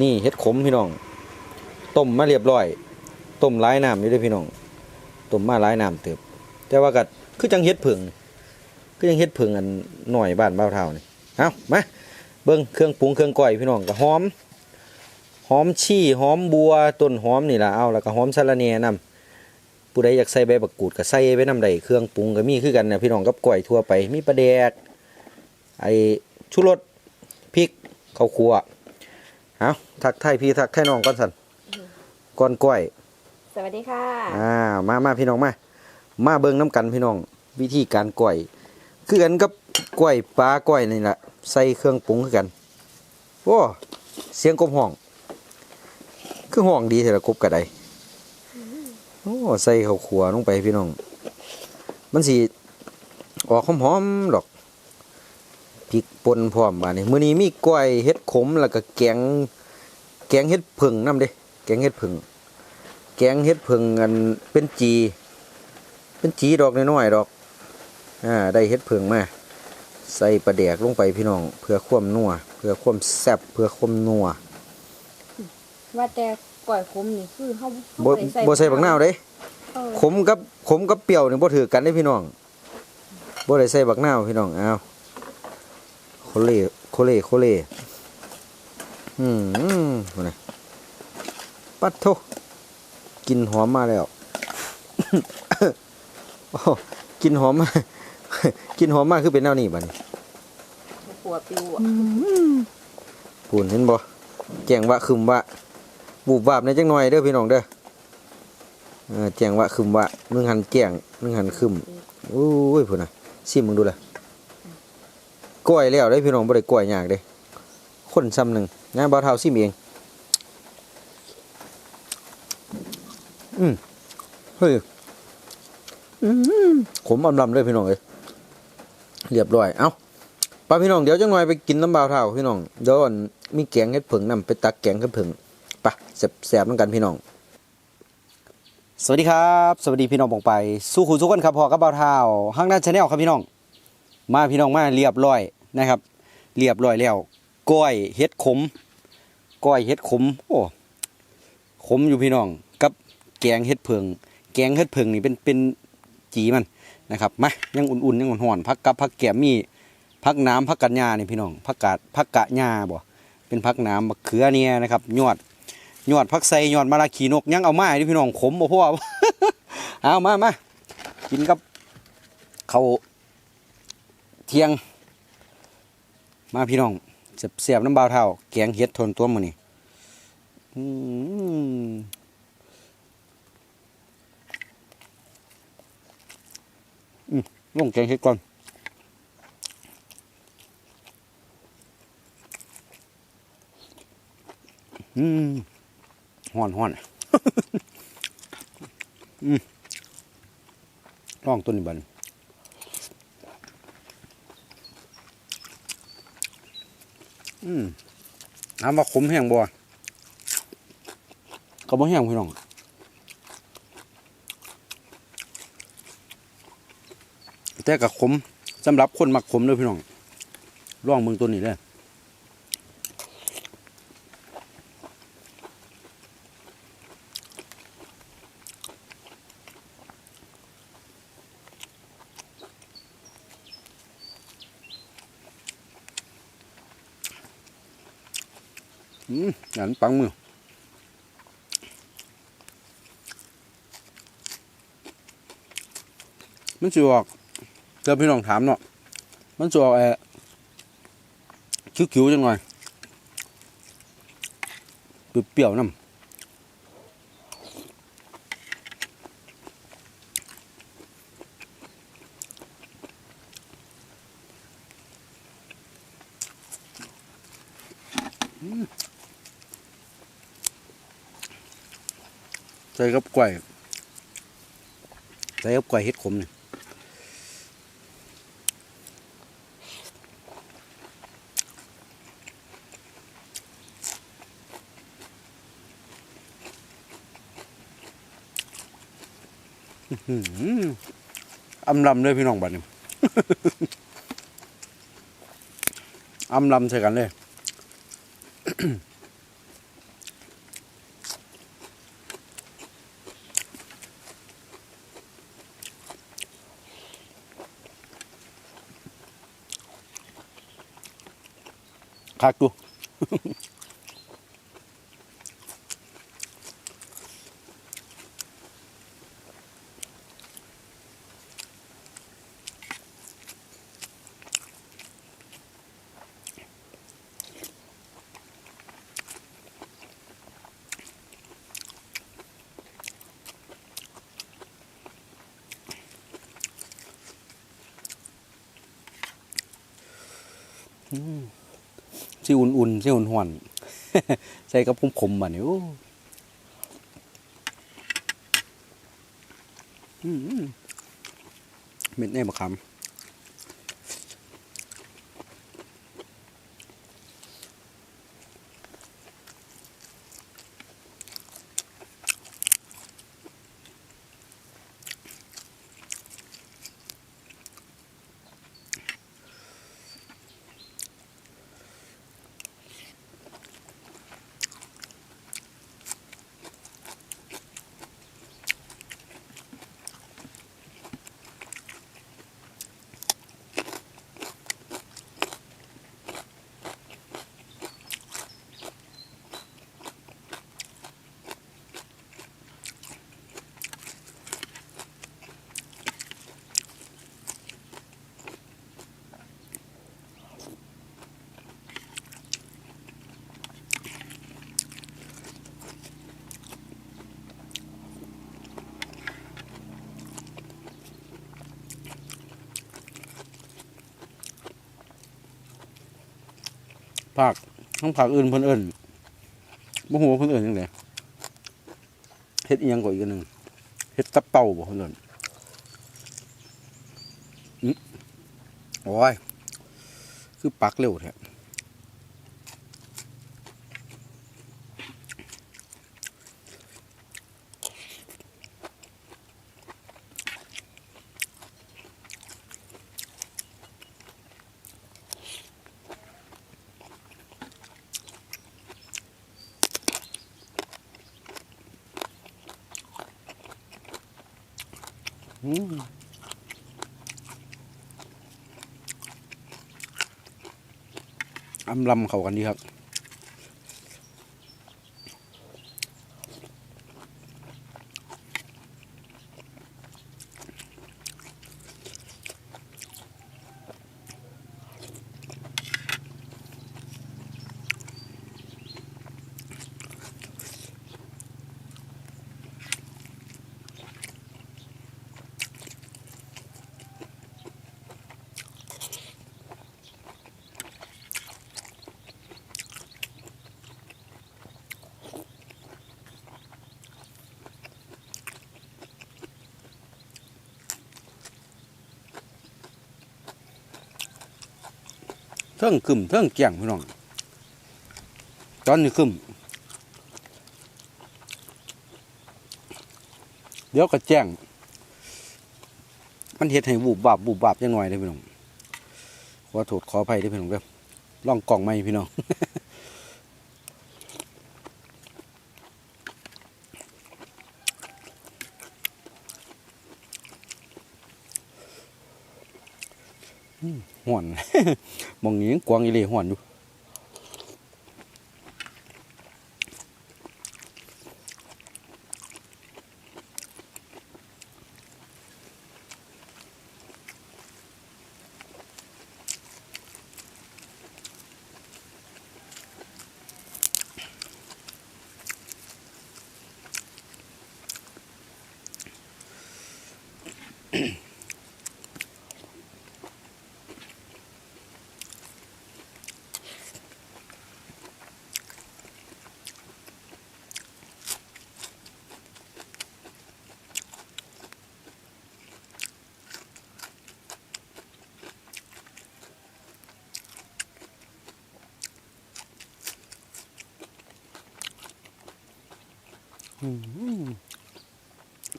นี่เฮ็ดขมพี่น้อง ต้มมาเรียบร้อย ต้มหลายน้ำอยู่ด้วยพี่น้อง ต้มมาหลายน้ำเติบ แต่ว่าก็คือจังเฮ็ดผึ่งคือจังเฮ็ดผึ่งอันหน่อยบ้านบ้าวเท่านี่เอามาเบิ่งเครื่องปรุงเครื่องก้อยพี่น้องก็หอม หอมชี่หอมบัวต้นหอมนี่ล่ะเอาแล้วก็หอมสะระแหน่นำผู้ใดอยากใส่ใบบักกูดก็ใส่ไปน้ำได้เครื่องปรุงก็มีคือกันนะพี่น้องกับก้อยทั่วไปมีปลาแดกไอชูรสพริกข้าวคั่ว เอาทักทายพี่ทักทายน้องก่อนสันก่อนก้อยสวัสดีค่ะอ่ามามาพี่น้องมา มาเบิ่งน้ำกันพี่น้อง วิธีการก้อยคือกันกับก้อยปลาก้อยนี่แหละใส่เครื่องปรุงคือกันโอ้เสียงกบห้อง คือห้องดีเถอะละกบกระไดโอ้ใส่ข้าวขัวลงไปพี่น้อง มันสิออกหอมๆดอก พริกป่นพร้อมบาดนี้มื้อนี้มีก้อยเห็ดขมแล้วก็แกงแกงเห็ดผึ่งนํเด้แกงเห็ดผึ่งแกงเห็ดผึ่งอันเป็นจี เป็นจีดอกน้อยๆดอกอ่าได้เห็ดผึ่งมาใส่ปลาแดกลงไปพี่น้อง เพื่อความนัวเพื่อความแซ่บเพื่อความนัวว่าแต่ก่อยขมนี่คือเขาบ่บ่ใส่บักนาวเด้เออขมกับขมกับเปรี้ยวนี่บ่ถือกันเด้พี่น้องบ่ได้ใส่บักนาวพี่น้องอ้าว โคเล่โคเล่โคเล่อืมว่านะปัดโทกลินหอมมาแล้วโอ้กลินหอมมากลินหอมมากคือเป็นแนวนี้บัดนี้ปัวปิวอะพูนเห็นบ่แจ้งว่าคึมว่าบูบวาบในจังหน่อยเด้อพี่น้องเด้อเออแจ้งว่าคึมว่ามึงหันแจ้งมึงหันคึมโอ้ยพุ่นน่ะซิมมึงดูล่ะ ก้อยแล้วได้พี่น้องบ่ได้ก้อยยากเด้คนซ้ำหนึงงานบ่าวเท่าซิมเอง อืมเฮ้ยอืมขมอำลำเลยพี่น้องเอ้ยเรียบร้อย เอ้าป้าพี่น้องเดี๋ยวจังหน่อยไปกินน้ำเบาวเท่าพี่น้องเดี๋ยวอันมีแกงเห็ดผึ่งนำไปตักแกงเห็ดผึ่งไปะแสบๆน้ำกันพี่น้อง สวัสดีครับ สวัสดีพี่น้องปองไป สู้ขู่สู้กันครับพอกับเบาวเท่าห้างด้านชาแนลครับพี่น้อง มาพี่น้องมาเรียบร้อย นะครับ เรียบร้อยแล้วก้อยเห็ดขมก้อยเห็ดขมโอ้ขมอยู่พี่น้องกับแกงเห็ดผึ่งแกงเห็ดผึ่งนี่เป็นเป็นจีมันนะครับมายังอุ่นๆยังห่อนๆพักกับพักแกมมีพักน้ำพักกัญญานี่พี่น้องพักกาดพักกะญาบ่เป็นพักน้ำมะเขือเนี่ยนะครับยอดยอดพักไซยอดมะระขีนกยังเอามาให้ดิพี่น้องขมบ่พ่อเอามามากินกับเขาเที่ยง มาพี่น้องเสียบน้ำเบาวเท่าแกงเห็ดทนตัวมือนี่อืมอืมลงแกงเห็ดก่อนอืมห่อนห่อนอืมลองต้นนี้บัน อืมน้ำว่าขมแห้งบ่ก็บ่แห้งพี่น้องแต่กับขมสำหรับคนมักขมเลยพี่น้องลองเมืองตัวนี้เลย อืมอันปังมือมันจะออกเจอพี่น้องถามเนาะมันจะออกเออคิ้วๆจังหน่อยเปรี้ยวๆน้ำใส่กับกล้วยใส่กับกล้วยเฮ็ดขมนี่อื้อหืออำลำเลยพี่น้องบัดนี้อำลำใส่กันเลย คักดู สิอุ่นๆสิห่อนๆใส่กับขมๆบ่นี่โอ้อืมเม็ดแน่บะคำ ภาคทั้งภาคอื่นเพิ่นเอิญบ่ฮู้ว่าเพิ่นเอิญจังได๋เฮ็ดอีหยังก็อีกนึงเฮ็ดตับเต่าบ่เพิ่นเอิ้นอือโอ้ย คือปักเร็วแท้ อืมอำลำเขากันดีครับ ทิงกึ่มเทิงแก่งพี่น้องตอนนี้กึ่มเดี๋ยวก็แจ้ง มันเห็ดให้บูบบาบบูบบาบจังหน่อยเลยพี่น้องขอโทษขออภัยด้วยพี่น้องเด้อลองกล่องไหมพี่น้อง ห่อนมองนี้ยกวางอีเล่ห่อนอยู่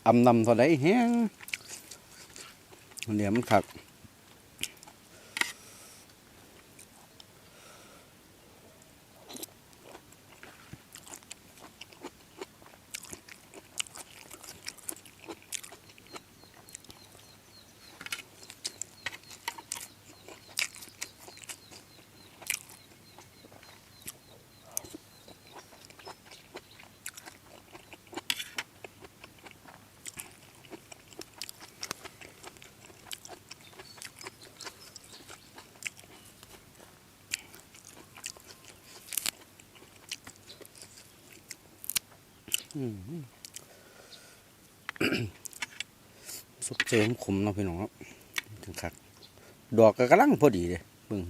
อำนำเท่าไดแห้งเหนี่ยมขัก สุกเจมขมเนาะพี่น้องครับถึงคักดอกก็กำลังพอดีเลยเบิ่ง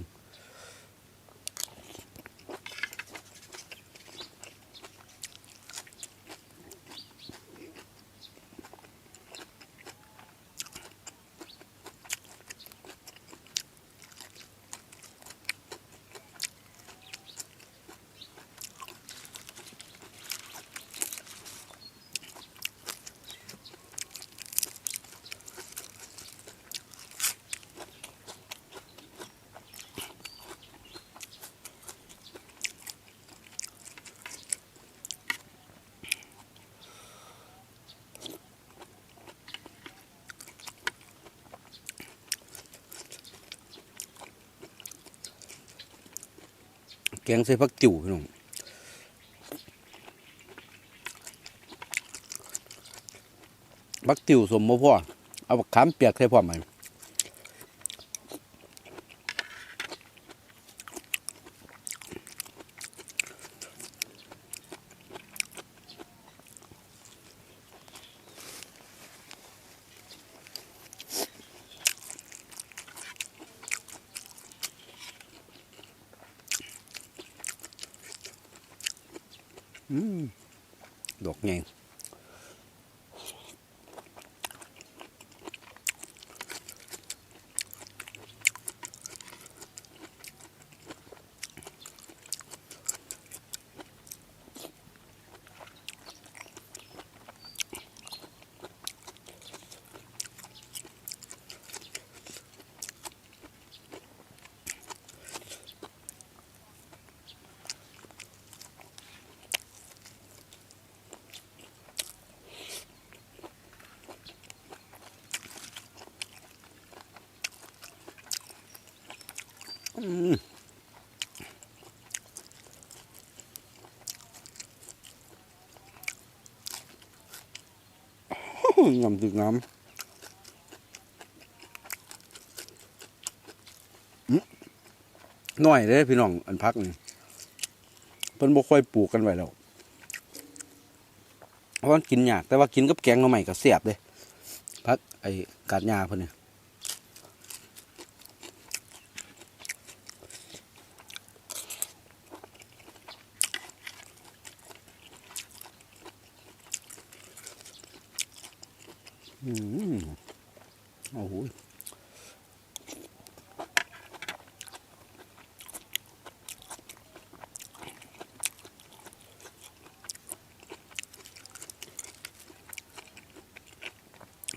แกงใส่ผักติ๋วพี่น้องผักติ๋วสมบ่พอเอาบักขามเปียกใส่พ่อไหม อืมด อกไงอืมน้ำตึกน้ำน้อยเลยพี่น้องอันพักนี่เพิ่นบ่ค่อยปลูกกันไว้แล้วเพราะกินยากแต่ว่ากินกับแกงหน่อไม้ก็แซ่บเลยพักไอ้กาดหญ้าเพิ่นนี่ อืมโอ้โห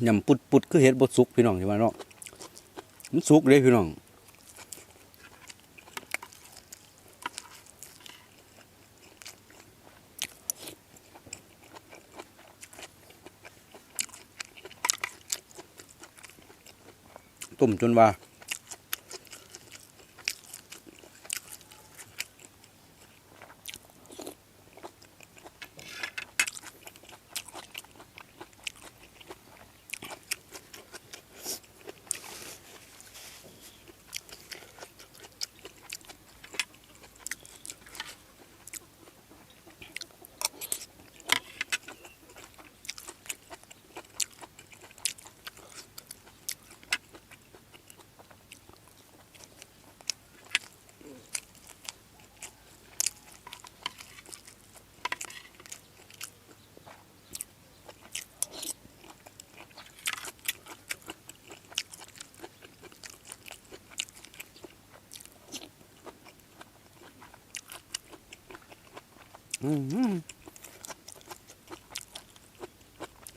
ยำปุดปุดคือเห็ดบดสุกพี่น้องใช่ไหมเนาะมันสุกเลยพี่น้อง ตุ่มจนว่า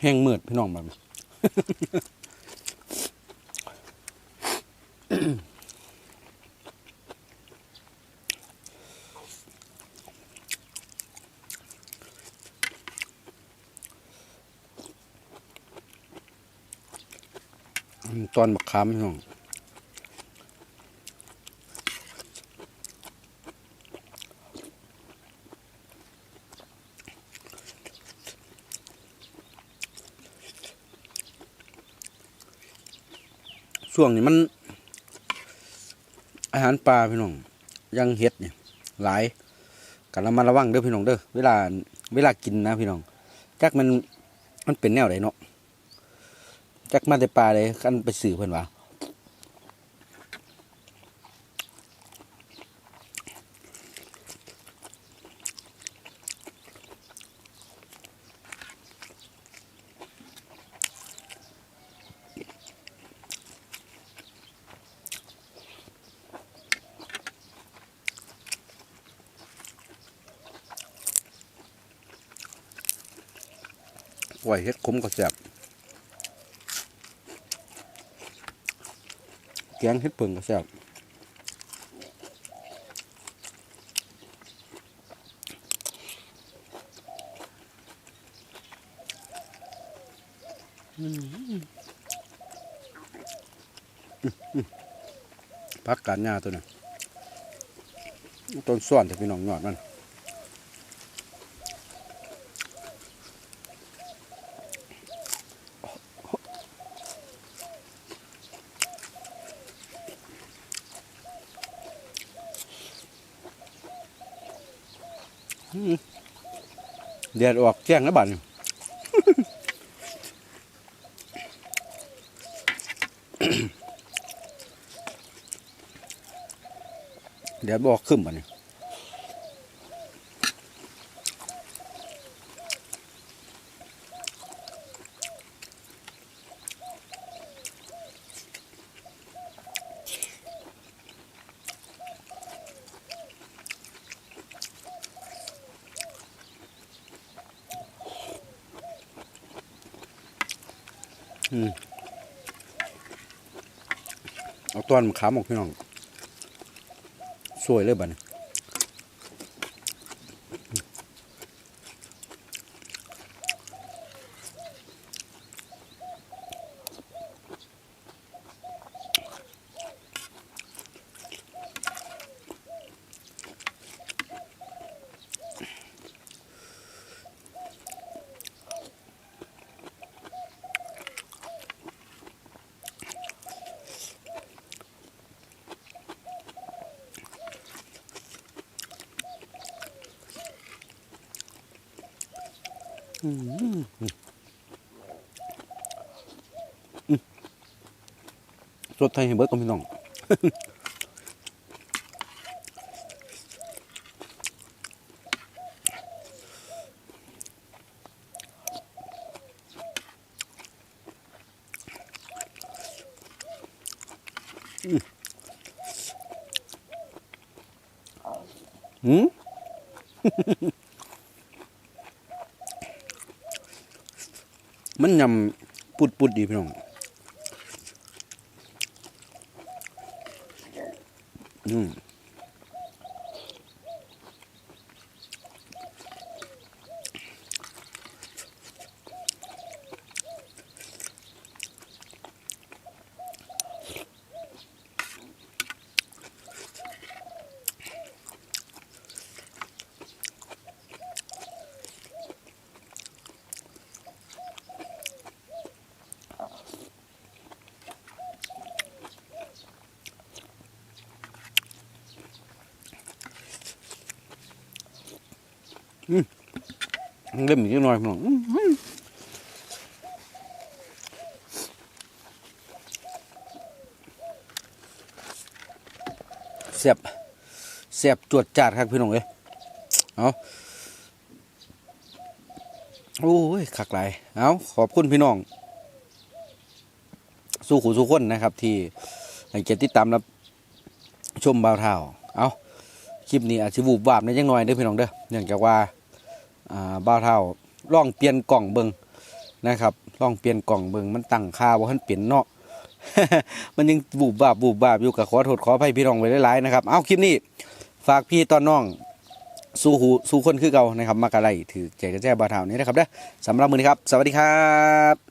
แห้งมืดพี่น้องแบบนี้อืมตอนบักคามพี่น้อง ช่วงนี้มัน อาหารปลาพี่น้องยังเห็ดเนี่ยหลายกันระมัดระวังเด้อพี่น้องเด้อเวลาเวลากินนะพี่น้องจักมันมันเป็นแนวไหนเนาะจักมาแต่ปลาเลยกันไปสื่อเพื่อนว่า ปล่อยเฮ็ดขมก็แซ่บแกงเฮ็ดเปิงก็แซ่บพักการหญ้าตัวนี้ต้นส่วนแต่พี่น้องยอดมัน เดือดออกแจ้งแล้วบัดนี้เดี๋ยวบอกขึ้นบ่เนี้ เอาต้อนมะขามออกพี่น้อง สวยเลยบ้านี้ สดไทยให้เบิดกับพี่น้องหื มันยำปุดปุดดีพี่น้องอืม เล่มอีกนิดหน่อยพี่น้องเสียบเสียบจวดจาดครับพี่น้องเอ้ยเอาโอ้ยคักหลเอาขอบคุณพี่น้อง สู้ขู่สู้คนนะครับ ที่ให้เกียรติตามรับชมบ่าวเท่าเอาคลิปนี้อาจจะบูบวาบในยังน้อยเด้อพี่น้องเด้อเนื่องจากว่า บ้าเท่าลองเปลี่ยนกล่องเบิงนะครับลองเปลี่ยนกล่องเบิงมันตั้งค่าว่ามันเปลี่ยนเนาะมันยังบูบบาบบูบบาบอยู่กับขอโทษขออภัยพี่น้องไว้หลายๆนะครับเอาคลิปนี้ฝากพี่ตอนน้องสู้หูสู้คนคือเก่านะครับมากระไรถือใจกระแจบ้าเท่านี้นะครับเด้อสำหรับมือนี้ครับ สวัสดีครับ